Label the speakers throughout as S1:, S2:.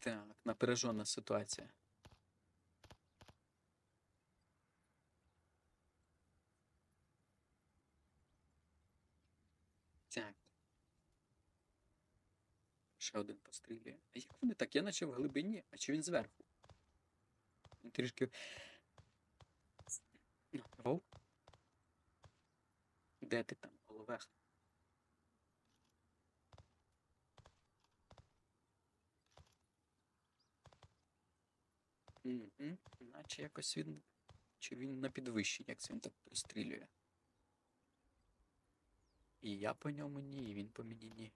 S1: Так, напряжена ситуація. Так. Ще один пострілює. А як вони так? Я наче в глибині, а чи він зверху? Він трішки. Де ти там, головех? Угу. Наче якось він. Чи він на підвищенні, як це він так пристрілює? І я по ньому ні, і він по мені ні.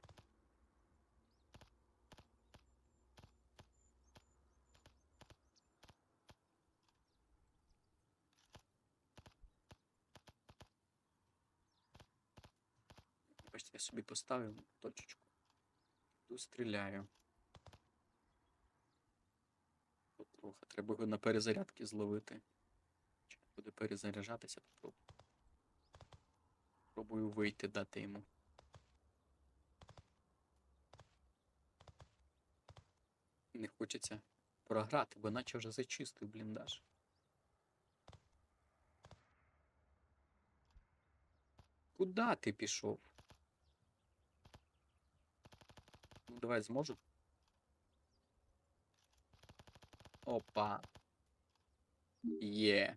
S1: Бачите, я собі поставив точечку. Тут стріляю. Потрохи. Треба його на перезарядки зловити. Чи буде перезаряджатися, попробую. Пробую вийти, дати йому. Не хочеться програти, бо наче вже зачистив бліндаж. Куда ти пішов? Ну, давай зможу. Опа. Є.